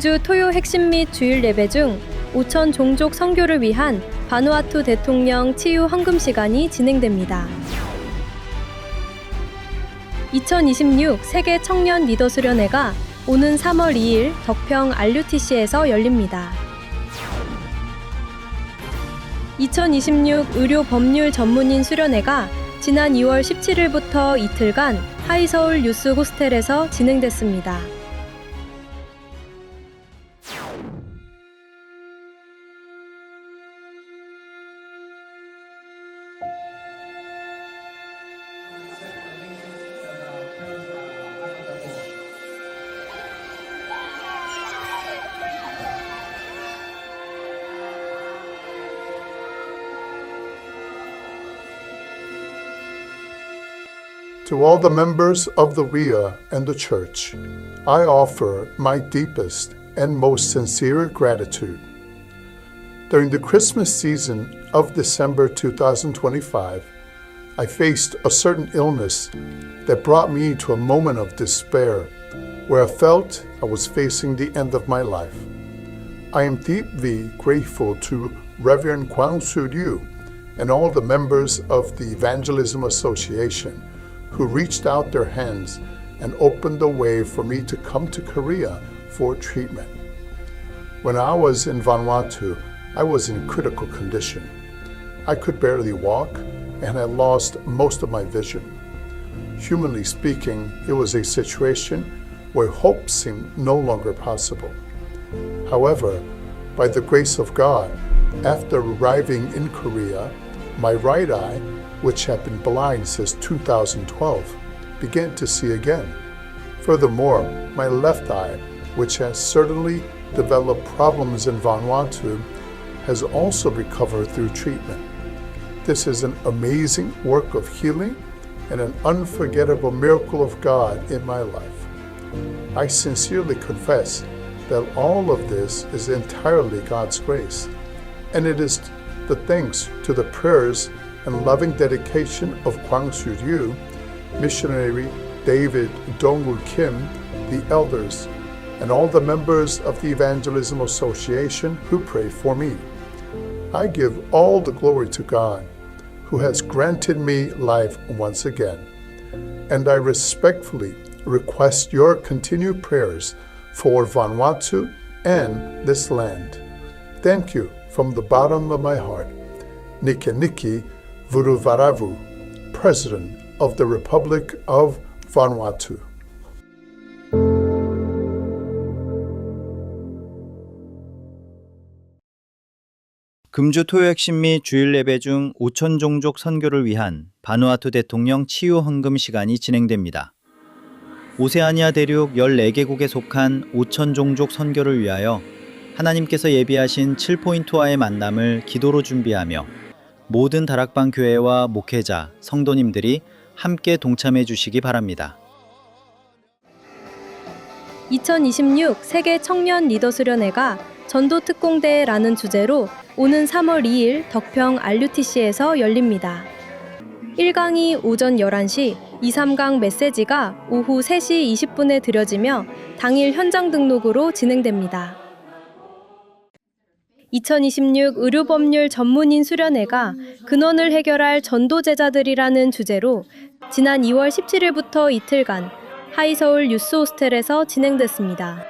금주 토요 핵심 및 주일 예배 중 5천 종족 선교를 위한 바누아투 대통령 치유 헌금 시간이 진행됩니다. 2026 세계 청년 리더 수련회가 오는 3월 2일 덕평 RUTC에서 열립니다. 2026 의료 법률 전문인 수련회가 지난 2월 17일부터 이틀간 하이서울 유스 호스텔에서 진행됐습니다. To all the members of the WIA and the Church, I offer my deepest and most sincere gratitude. During the Christmas season of December 2025, I faced a certain illness that brought me to a moment of despair where I felt I was facing the end of my life. I am deeply grateful to Reverend Kwang Soo Ryu and all the members of the Evangelism Association who reached out their hands and opened the way for me to come to Korea for treatment. When I was in Vanuatu, I was in critical condition. I could barely walk and I lost most of my vision. Humanly speaking, it was a situation where hope seemed no longer possible. However, by the grace of God, after arriving in Korea, my right eye, which had been blind since 2012, began to see again. Furthermore, my left eye, which has certainly developed problems in Vanuatu, has also recovered through treatment. This is an amazing work of healing and an unforgettable miracle of God in my life. I sincerely confess that all of this is entirely God's grace, and it is the thanks to the prayers and loving dedication of Kwang Ryu, missionary David Dongwoo Kim, the elders, and all the members of the Evangelism Association who pray for me. I give all the glory to God, who has granted me life once again, and I respectfully request your continued prayers for Vanuatu and this land. Thank you from the bottom of my heart. Nikaniki Vuruvaravu, President of the Republic of Vanuatu. 금주 토요 핵심 및 주일 예배 중 5천 종족 선교를 위한 바누아투 대통령 치유 헌금 시간이 진행됩니다. 오세아니아 대륙 14개국에 속한 5천 종족 선교를 위하여 하나님께서 예비하신 7포인트와의 만남을 기도로 준비하며 모든 다락방 교회와 목회자, 성도님들이 함께 동참해 주시기 바랍니다. 2026 세계 청년 리더 수련회가 전도 특공대라는 주제로 오는 3월 2일 덕평 RUTC에서 열립니다. 1강이 오전 11시, 2, 3강 메시지가 오후 3시 20분에 드려지며 당일 현장 등록으로 진행됩니다. 2026 의료법률 전문인 수련회가 근원을 해결할 전도 제자들이라는 주제로 지난 2월 17일부터 이틀간 하이서울 유스 호스텔에서 진행됐습니다.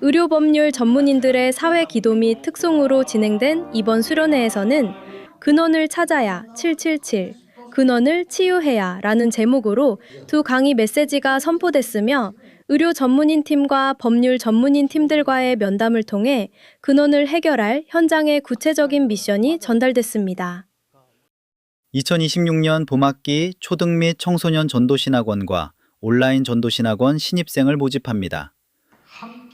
의료법률 전문인들의 사회 기도 및 특송으로 진행된 이번 수련회에서는 근원을 찾아야 777, 근원을 치유해야 라는 제목으로 두 강의 메시지가 선포됐으며 의료 전문인 팀과 법률 전문인 팀들과의 면담을 통해 근원을 해결할 현장의 구체적인 미션이 전달됐습니다. 2026년 봄학기 초등 및 청소년 전도신학원과 온라인 전도신학원 신입생을 모집합니다.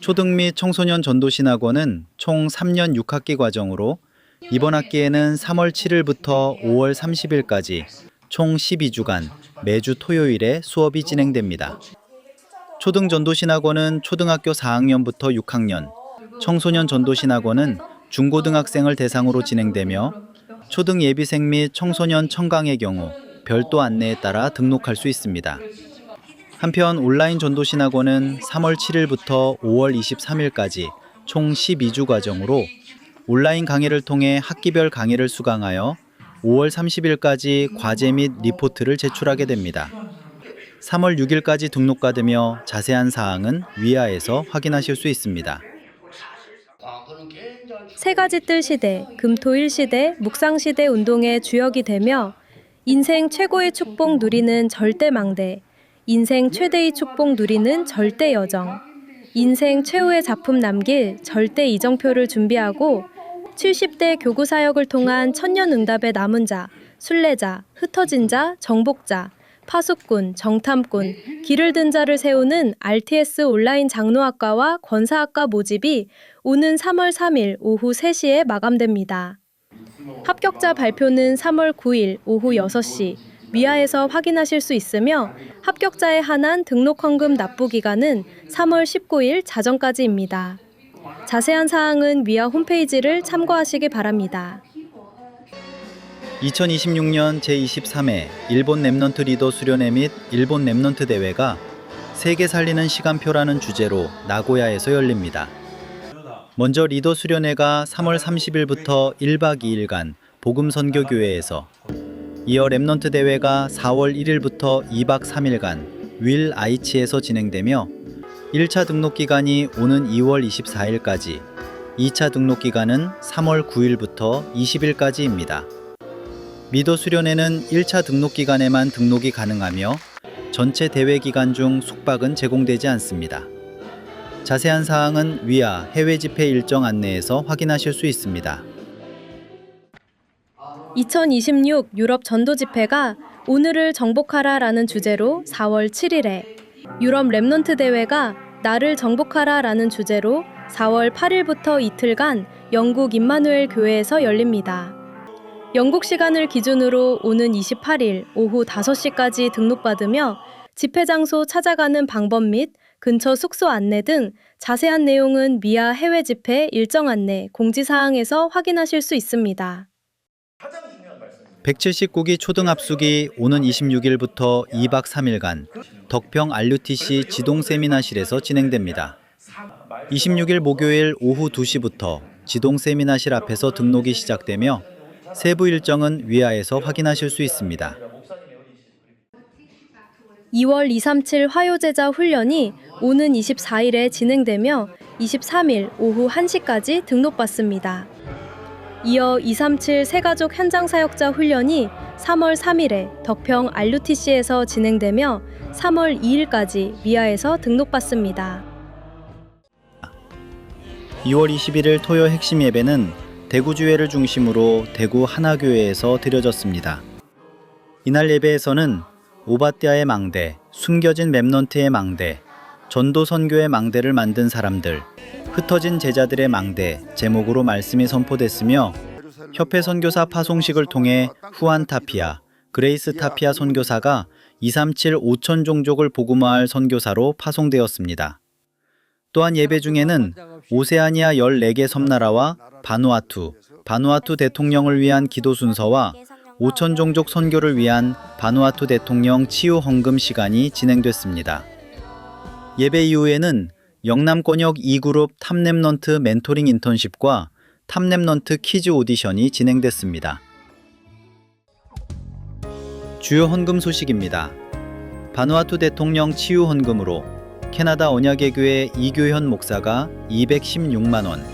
초등 및 청소년 전도신학원은 총 3년 6학기 과정으로 이번 학기에는 3월 7일부터 5월 30일까지 총 12주간 매주 토요일에 수업이 진행됩니다. 초등 전도신학원은 초등학교 4학년부터 6학년, 청소년 전도신학원은 중고등학생을 대상으로 진행되며 초등 예비생 및 청소년 청강의 경우 별도 안내에 따라 등록할 수 있습니다. 한편 온라인 전도신학원은 3월 7일부터 5월 23일까지 총 12주 과정으로 온라인 강의를 통해 학기별 강의를 수강하여 5월 30일까지 과제 및 리포트를 제출하게 됩니다. 3월 6일까지 등록받으며 자세한 사항은 위아에서 확인하실 수 있습니다. 세 가지 뜰 시대, 금토일 시대, 묵상 시대 운동의 주역이 되며 인생 최고의 축복 누리는 절대 망대, 인생 최대의 축복 누리는 절대 여정, 인생 최후의 작품 남길 절대 이정표를 준비하고 70대 교구 사역을 통한 천년 응답의 남은 자, 순례자, 흩어진 자, 정복자, 파수꾼, 정탐꾼, 길을 든 자를 세우는 RTS 온라인 장로학과와 권사학과 모집이 오는 3월 3일 오후 3시에 마감됩니다. 합격자 발표는 3월 9일 오후 6시 위아에서 확인하실 수 있으며 합격자에 한한 등록 헌금 납부 기간은 3월 19일 자정까지입니다. 자세한 사항은 위아 홈페이지를 참고하시기 바랍니다. 2026년 제23회 일본 랩넌트 리더 수련회 및 일본 랩넌트 대회가 세계 살리는 시간표라는 주제로 나고야에서 열립니다. 먼저 리더 수련회가 3월 30일부터 1박 2일간 복음 선교 교회에서 이어 랩넌트 대회가 4월 1일부터 2박 3일간 윌 아이치에서 진행되며 1차 등록 기간이 오는 2월 24일까지, 2차 등록 기간은 3월 9일부터 20일까지입니다. 미더 수련회는 1차 등록 기간에만 등록이 가능하며 전체 대회 기간 중 숙박은 제공되지 않습니다. 자세한 사항은 위아 해외 집회 일정 안내에서 확인하실 수 있습니다. 2026 유럽 전도 집회가 오늘을 정복하라라는 주제로 4월 7일에 유럽 랩넌트 대회가 나를 정복하라라는 주제로 4월 8일부터 이틀간 영국 임마누엘 교회에서 열립니다. 영국 시간을 기준으로 오는 28일 오후 5시까지 등록받으며 집회 장소 찾아가는 방법 및 근처 숙소 안내 등 자세한 내용은 미아 해외 집회 일정 안내 공지사항에서 확인하실 수 있습니다. 179기 초등합숙이 오는 26일부터 2박 3일간 덕평 RUTC 지동 세미나실에서 진행됩니다. 26일 목요일 오후 2시부터 지동 세미나실 앞에서 등록이 시작되며 세부 일정은 위아에서 확인하실 수 있습니다. 2월 237 화요제자 훈련이 오는 24일에 진행되며 23일 오후 1시까지 등록받습니다. 이어 237 새가족 현장 사역자 훈련이 3월 3일에 덕평 RUTC에서 진행되며 3월 2일까지 미아에서 등록받습니다. 2월 21일 토요 핵심 예배는 대구주회를 중심으로 대구 하나교회에서 드려졌습니다. 이날 예배에서는 오바띠아의 망대, 숨겨진 랩넌트의 망대, 전도 선교의 망대를 만든 사람들, 흩어진 제자들의 망대 제목으로 말씀이 선포됐으며 협회 선교사 파송식을 통해 후안 타피아, 그레이스 타피아 선교사가 237 5천 종족을 복음화할 선교사로 파송되었습니다. 또한 예배 중에는 오세아니아 14개 섬나라와 바누아투, 바누아투 대통령을 위한 기도 순서와 5천 종족 선교를 위한 바누아투 대통령 치유 헌금 시간이 진행됐습니다. 예배 이후에는 영남 권역 2그룹 탑랩넌트 멘토링 인턴십과 탑랩넌트 키즈 오디션이 진행됐습니다. 주요 헌금 소식입니다. 바누아투 대통령 치유 헌금으로 캐나다 언약의 이교현 목사가 216만 원,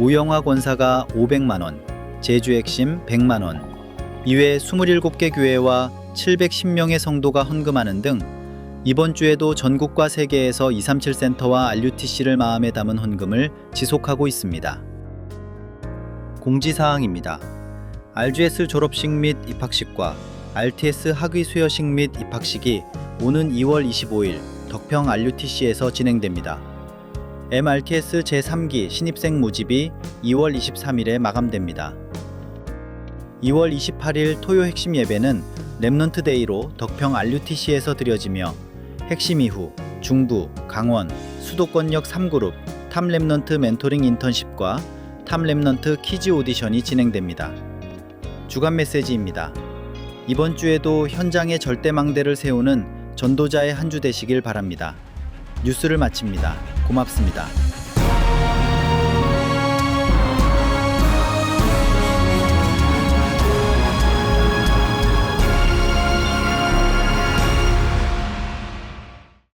오영화 권사가 500만 원, 제주 핵심 100만 원, 이외 27개 교회와 710명의 성도가 헌금하는 등 이번 주에도 전국과 세계에서 237 센터와 RUTC를 마음에 담은 헌금을 지속하고 있습니다. 공지사항입니다. RGS 졸업식 및 입학식과 RTS 학위 수여식 및 입학식이 오는 2월 25일 덕평 RUTC에서 진행됩니다. MRTS 제3기 신입생 모집이 2월 23일에 마감됩니다. 2월 28일 토요 핵심 예배는 랩넌트 데이로 덕평 RUTC에서 드려지며 핵심 이후 중부, 강원, 수도권역 3그룹 탑랩넌트 멘토링 인턴십과 탑랩넌트 키즈 오디션이 진행됩니다. 주간 메시지입니다. 이번 주에도 현장에 절대망대를 세우는 전도자의 한 주 되시길 바랍니다. 뉴스를 마칩니다. 고맙습니다.